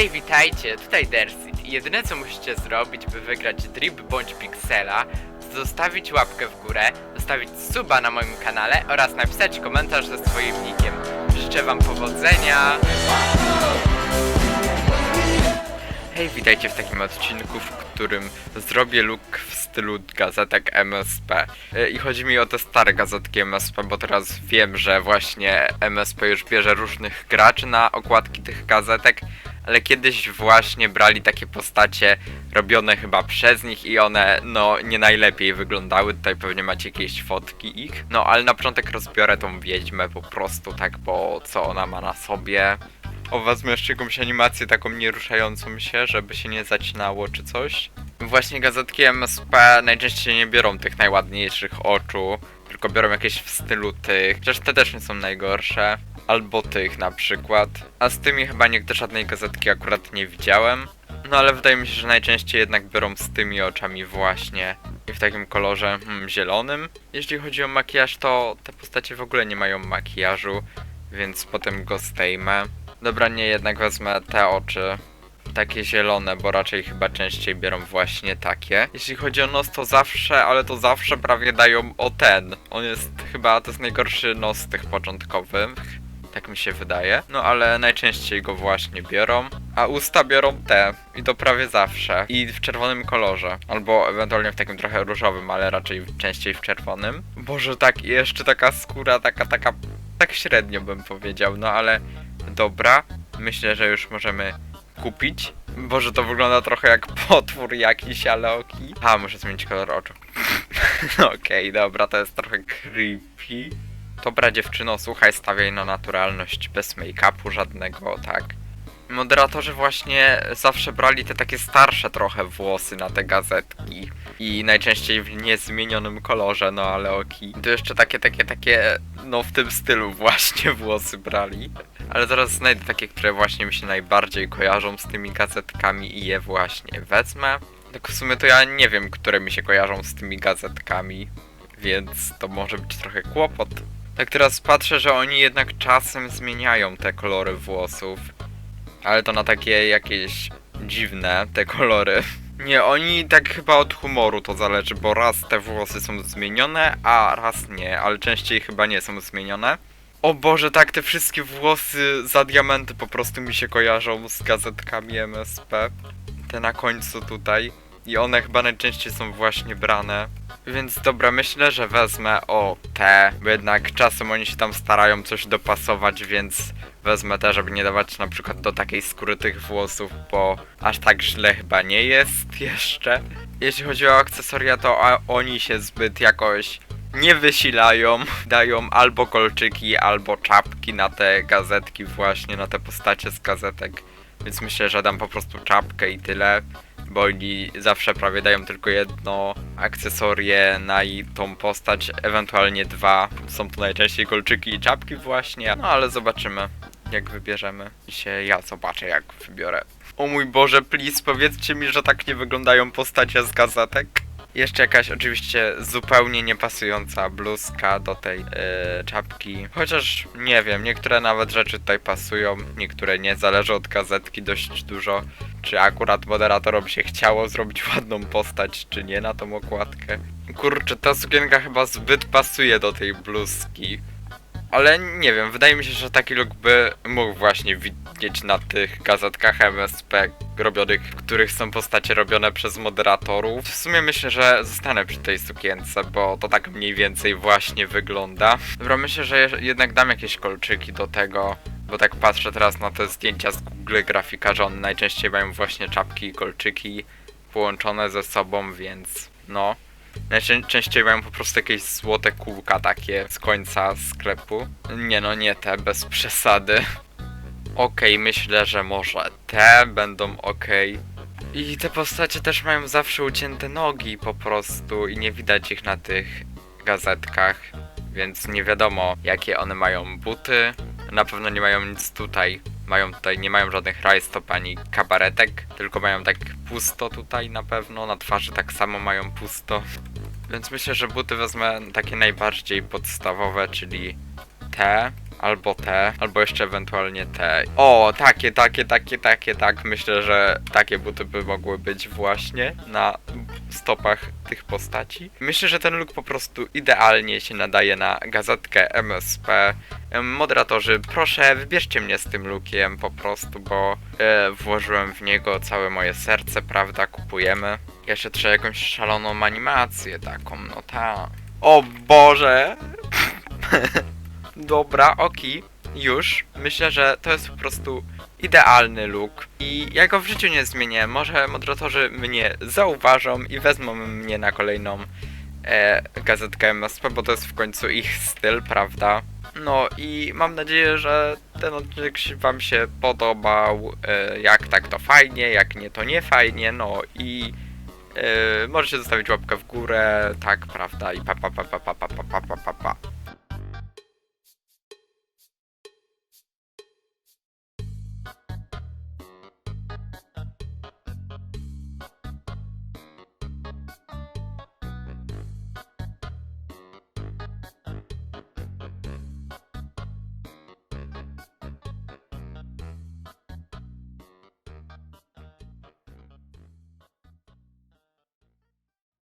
Hej, witajcie, tutaj Dersit jedyne co musicie zrobić, by wygrać Drip bądź Pixela, zostawić łapkę w górę, zostawić suba na moim kanale oraz napisać komentarz ze swoim nickiem. Życzę wam powodzenia! Hej, witajcie w takim odcinku, w którym zrobię look w stylu gazetek MSP. E, I chodzi mi o te stare gazetki MSP, bo teraz wiem, że właśnie MSP już bierze różnych graczy na okładki tych gazetek, ale kiedyś właśnie brali takie postacie robione chyba przez nich i one no nie najlepiej wyglądały. Tutaj pewnie macie jakieś fotki ich. No ale na początek rozbiorę tą wiedźmę po prostu tak, bo co ona ma na sobie. O, wezmę jeszcze jakąś animację taką nieruszającą się, żeby się nie zacinało czy coś. Właśnie gazetki MSP najczęściej nie biorą tych najładniejszych oczu, tylko biorą jakieś w stylu tych. Chociaż te też nie są najgorsze. Albo tych na przykład. A z tymi chyba nigdy żadnej gazetki akurat nie widziałem. No ale wydaje mi się, że najczęściej jednak biorą z tymi oczami właśnie. I w takim kolorze hmm, zielonym. Jeśli chodzi o makijaż, to te postacie w ogóle nie mają makijażu, więc potem go zdejmę. Dobra, nie, jednak wezmę te oczy. Takie zielone, bo raczej chyba częściej biorą właśnie takie. Jeśli chodzi o nos, to zawsze, ale to zawsze prawie dają o ten. On jest chyba, to jest najgorszy nos z tych początkowych. Tak mi się wydaje. No ale najczęściej go właśnie biorą. A usta biorą te. I to prawie zawsze. I w czerwonym kolorze. Albo ewentualnie w takim trochę różowym, ale raczej częściej w czerwonym. Boże, tak, jeszcze taka skóra, taka, taka, tak średnio bym powiedział, no ale dobra. Myślę, że już możemy kupić. Boże, to wygląda trochę jak potwór jakiś, ale oki. A, muszę zmienić kolor oczu. Okej, dobra, to jest trochę creepy. Dobra dziewczyno, słuchaj, stawiaj na naturalność, bez make-upu żadnego, tak. Moderatorzy właśnie zawsze brali te takie starsze trochę włosy na te gazetki i najczęściej w niezmienionym kolorze, no ale oki. To jeszcze takie, takie, takie, no w tym stylu właśnie włosy brali. Ale zaraz znajdę takie, które właśnie mi się najbardziej kojarzą z tymi gazetkami i je właśnie wezmę. Tak w sumie to ja nie wiem, które mi się kojarzą z tymi gazetkami, więc to może być trochę kłopot. Tak teraz patrzę, że oni jednak czasem zmieniają te kolory włosów. Ale to na takie jakieś dziwne te kolory. Nie, oni tak chyba od humoru to zależy, bo raz te włosy są zmienione, a raz nie, ale częściej chyba nie są zmienione. O Boże, tak, te wszystkie włosy za diamenty po prostu mi się kojarzą z gazetkami MSP. Te na końcu tutaj. I one chyba najczęściej są właśnie brane. Więc dobra, myślę, że wezmę o te, bo jednak czasem oni się tam starają coś dopasować, więc wezmę te, żeby nie dawać na przykład do takiej skóry tych włosów, bo aż tak źle chyba nie jest jeszcze. Jeśli chodzi o akcesoria, to oni się zbyt jakoś nie wysilają, dają albo kolczyki, albo czapki na te gazetki właśnie, na te postacie z gazetek. Więc myślę, że dam po prostu czapkę i tyle, bo oni zawsze prawie dają tylko jedno akcesorie na tą postać, ewentualnie dwa. Są to najczęściej kolczyki i czapki właśnie, no ale zobaczymy jak wybierzemy. Się ja zobaczę jak wybiorę. O mój Boże, please powiedzcie mi, że tak nie wyglądają postacie z gazetek. Jeszcze jakaś oczywiście zupełnie niepasująca bluzka do tej yy, czapki. Chociaż nie wiem, niektóre nawet rzeczy tutaj pasują, niektóre nie. Zależy od gazetki dość dużo. Czy akurat moderatorom się chciało zrobić ładną postać, czy nie na tą okładkę. Kurczę, ta sukienka chyba zbyt pasuje do tej bluzki. Ale nie wiem, wydaje mi się, że taki look by mógł właśnie widzieć na tych gazetkach MSP robionych, w których są postacie robione przez moderatorów. W sumie myślę, że zostanę przy tej sukience, bo to tak mniej więcej właśnie wygląda. Dobra, myślę, że je- jednak dam jakieś kolczyki do tego, bo tak patrzę teraz na te zdjęcia z Google Grafika, że one najczęściej mają właśnie czapki i kolczyki połączone ze sobą, więc no. Najczęściej mają po prostu jakieś złote kółka takie z końca sklepu. Nie no, nie te, bez przesady. Okej, myślę, że może te będą okej. I te postacie też mają zawsze ucięte nogi po prostu i nie widać ich na tych gazetkach, więc nie wiadomo jakie one mają buty. Na pewno nie mają nic tutaj. Mają tutaj, nie mają żadnych rajstop ani kabaretek, tylko mają tak pusto tutaj na pewno. Na twarzy tak samo mają pusto. Więc myślę, że buty wezmę takie najbardziej podstawowe, czyli te. albo te, albo jeszcze ewentualnie te. O, takie, takie, takie, takie, tak. Myślę, że takie buty by mogły być właśnie na stopach tych postaci. Myślę, że ten look po prostu idealnie się nadaje na gazetkę MSP. Moderatorzy, proszę wybierzcie mnie z tym lookiem po prostu, bo e, włożyłem w niego całe moje serce, prawda? Kupujemy. Jeszcze trzeba jakąś szaloną animację taką, no ta. O Boże! Dobra, oki, już. Myślę, że to jest po prostu idealny look i ja go w życiu nie zmienię. Może moderatorzy mnie zauważą i wezmą mnie na kolejną e, gazetkę MSP, bo to jest w końcu ich styl, prawda? No i mam nadzieję, że ten odcinek wam się podobał. E, jak tak to fajnie, jak nie to nie fajnie, no i e, możecie zostawić łapkę w górę, tak, prawda? I pa pa pa pa pa pa pa pa pa. pa.